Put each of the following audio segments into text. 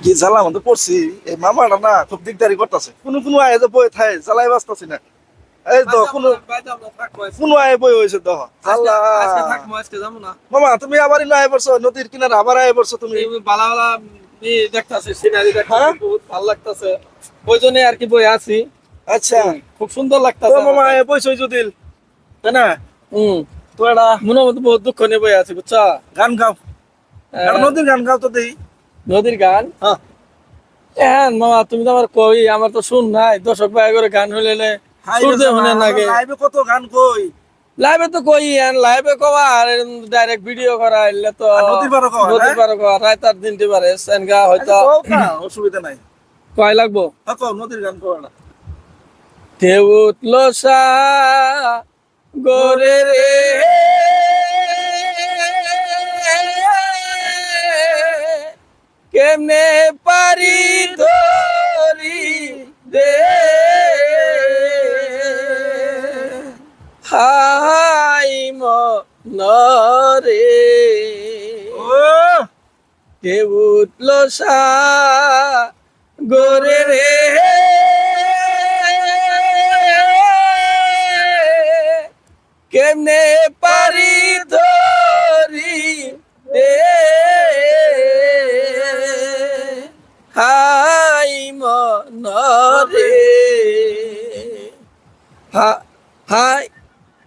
কি জ্বালা মধ্যে পড়ছি এই মামাটা না খুব দিকদারি করতেছে। কোনো কোনো আয়ে যে বই থাকে জ্বালাই বাঁচতেছি না। এই তো কোনো কোনো আয়ে বই হয়েছে তো। জ্বালা মামা তুমি আবার ইনো আয়ে পড়ছো? নদীর কিনারে আবার আয়ে পড়ছো তুমি? হ্যাঁ? ভালো লাগতেছে। ওই জন্য আর কি বই আছি। আচ্ছা। খুব সুন্দর লাগতেছে মামা আয়ে পয়সা যদি তাই না? হম। তো এটা মনের মধ্যে বহুত দুঃখ নিয়ে বই আছি বুঝছ? গান গাও। হ্যাঁ, নদীর গান গাও তো দেই নদীর গান? হ্যাঁ। হ্যাঁ মামা তুমি তো আমার কই আমার তো শুন নাই। দর্শক ভাই করে গান হইলে লাইভে কত গান কই? লাইভে তো কই আন লাইভে কবা আর ডাইরেক্ট ভিডিও করা হইলে তো নদীর পাড়ে কওয়া, নদীর হ্যাঁ? পাড়ে কওয়া রাত আর দিনটি পারে সেনগা হয়তো আচ্ছা, অসুবিধা নাই। কয় লাগবো? হ্যাঁ কও, নদীর গান কও না। সা গোরে রে। কেমনে পারি ধরি দে হাই ও। ঢেউ উঠল সা গোরে রে। কেমনে পারি হাই মনরে। হাই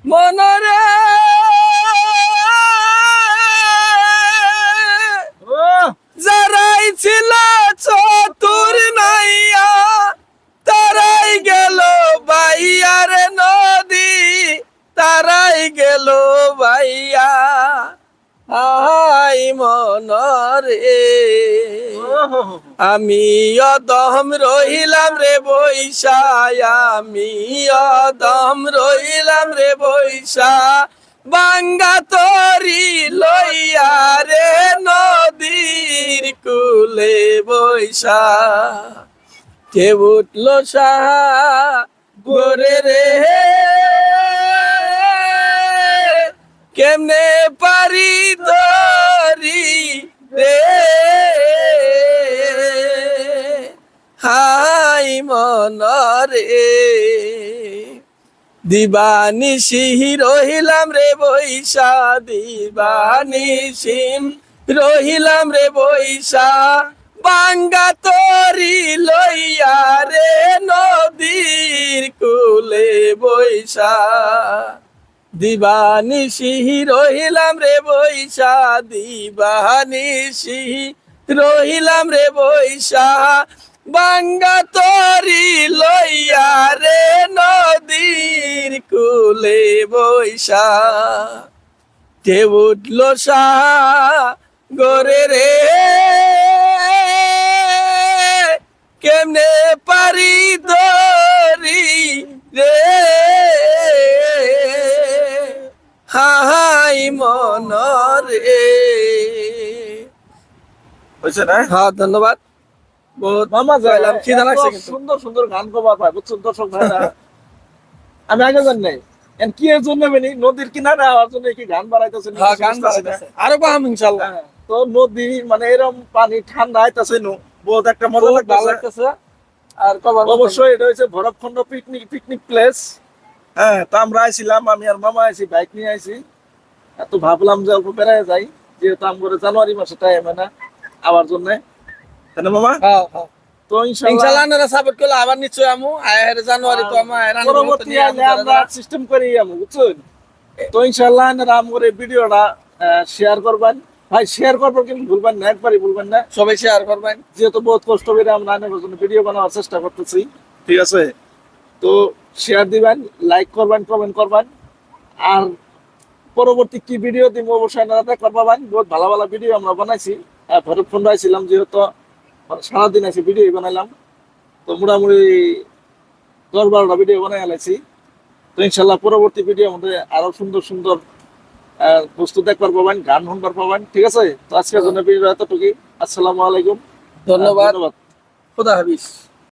মনরে। আই মনরে। আমি অদম রহিলাম রে বৈশা আমি অদম রহিলাম রে বৈশা বাঙ্গা তরি লইয়া রে নদীর কুলে বৈশা কে উঠল সাহা গোরে রে? কেমনে পারি ধরি রে, হাই মনরে দিবানি সিহি রহিলাম রে বৈশা, দিবানি সিম রহিলাম রে বৈশা। বাঙ্গা তরি লইয়া রে নদীর কুলে বৈশা। দিবানি সিহি রহিলাম রে বৈশা দিবানি সিহি রহিলাম রে বৈশা। বাঙ্গা তরি লইয়া রে নদীর কুলে বৈশা। কে উঠল গোরে রে, কেমনে পারি দরি রে? হয়েছে না হ্যাঁ ধন্যবাদ। মামা যাইলাম, খিদা লাগছে কিন্তু। সুন্দর সুন্দর গান কবার পায় বুঝছেন দর্শক ভাইরা? আমি আগে জানি নাই। কি এর জন্য বেনি নদীর কিনারে হওয়ার জন্য কি গান বাড়াইতেছে হ্যাঁ গান আরও হ্যাঁ, তো নদী মানে এরকম পানি ঠান্ডা আইতাছে নু বহুত একটা মজা লাগতেছে। আর অবশ্যই এটা হচ্ছে পিকনিক পিকনিক প্লেস হ্যাঁ তা আমরা আইছিলাম আমি আর মামা আইছি বাইক নিয়ে আইছি। তো ভাবলাম যে অল্প বেড়ায় যাই যেহেতু আমরা জানুয়ারি মাসে টাইম না। আবার জন্য। তাই না মামা? হ্যাঁ হ্যাঁ। তো ইনশাল্লাহ আপনারা সাপোর্ট করলে আবার নিশ্চয় আমু। আয়ের জানুয়ারি তো আমার পরবর্তী আমরা সিস্টেম করি আমি বুঝছেন? তো ইনশাল্লাহ আপনারা ভিডিওটা শেয়ার করবেন। ভাই শেয়ার করব কিন্তু ভুলবেন না একবারই ভুলবেন না। সবাই শেয়ার করবেন। যেহেতু বহুত কষ্ট করে আমরা আনার জন্য ভিডিও বানানোর চেষ্টা করতেছি ঠিক আছে? তো শেয়ার দিবেন লাইক করবেন কমেন্ট করবেন। আর পরবর্তী কি ভিডিও দিব অবশ্যই আপনারা করবেন বহুত ভালো ভালো ভিডিও আমরা বানাইছি। ভরত ফোন ছিলাম যেহেতু সারাদিন আছে ভিডিও বানাইলাম। তো মোটামুটি দশ বারোটা ভিডিও বানাই আলাইছি। তো ইনশাল্লাহ পরবর্তী ভিডিও মধ্যে আরও সুন্দর সুন্দর বস্তু দেখবার পাবেন গান শুনবার পাবেন। ঠিক আছে? তো আজকের জন্য ভিডিও এতটুকুই। আসসালামু আলাইকুম। ধন্যবাদ। ধন্যবাদ। খুদা হাফিজ।